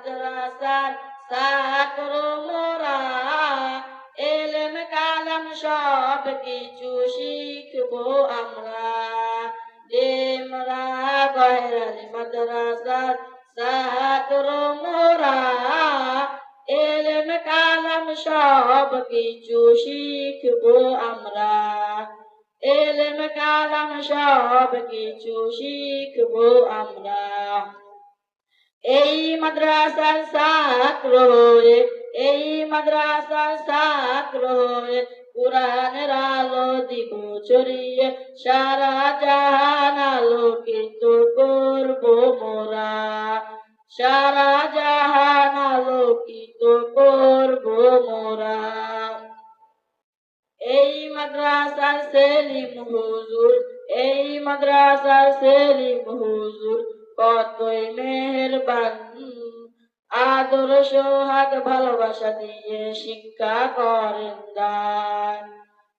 মাদ্রাসার ছাত্র মোরা এলেম কালাম সব কিছু শিখবো আমরা দেমরা গয়রালি মাদ্রাসার ছাত্র মোরা এলেম কালাম সব কিছু শিখবো আমরা এলেম কালাম সব কিছু শিখবো আমরা এই মাদ্রাসার ছাত্র হয়ে এই মাদ্রাসার ছাত্র হয়ে কোরআনের আলো দিব ছড়িয়ে সারা জাহান আলোকিত করব মোরা। সারা জাহান আলোকিত করব মোরা। এই মাদ্রাসার সেলিম হুজুর, এই মাদ্রাসার সেলিম হুজুর কতই মেহেরবান, আদর, সোহাগ, ভালোবাসা দিয়ে শিক্ষা করেন দান।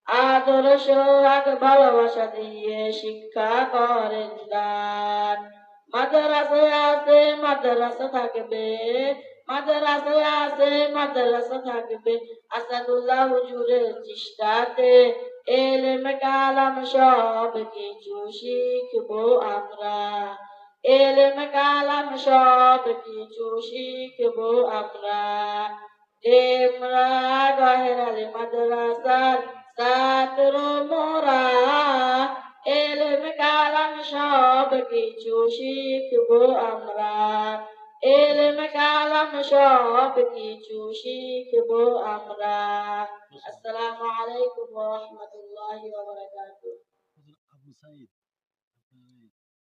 আদর, সোহাগ, ভালোবাসা দিয়ে শিক্ষা করেন দান। মাদ্রাসায় আছে, মাদ্রাসা থাকবে মাদ্রাসায় আছে, মাদ্রাসা থাকবে। আসাদুল্লাহ হুজুরের চেষ্টাতে এলেম, কালাম, সব কিছু শিখব আমরা। এলেম কালাম সব কিছু শিখবো আমরা দেমরা গহেরালে মাদ্রাসার ছাত্র মোরা এলেম কালাম সব কিছু শিখবো আমরা এলেম কালাম সব কিছু শিখবো আমরা আসসালামু আলাইকুম ওয়া রাহমাতুল্লাহি ওয়া বারাকাতুহু হুজুর আবু সাইদ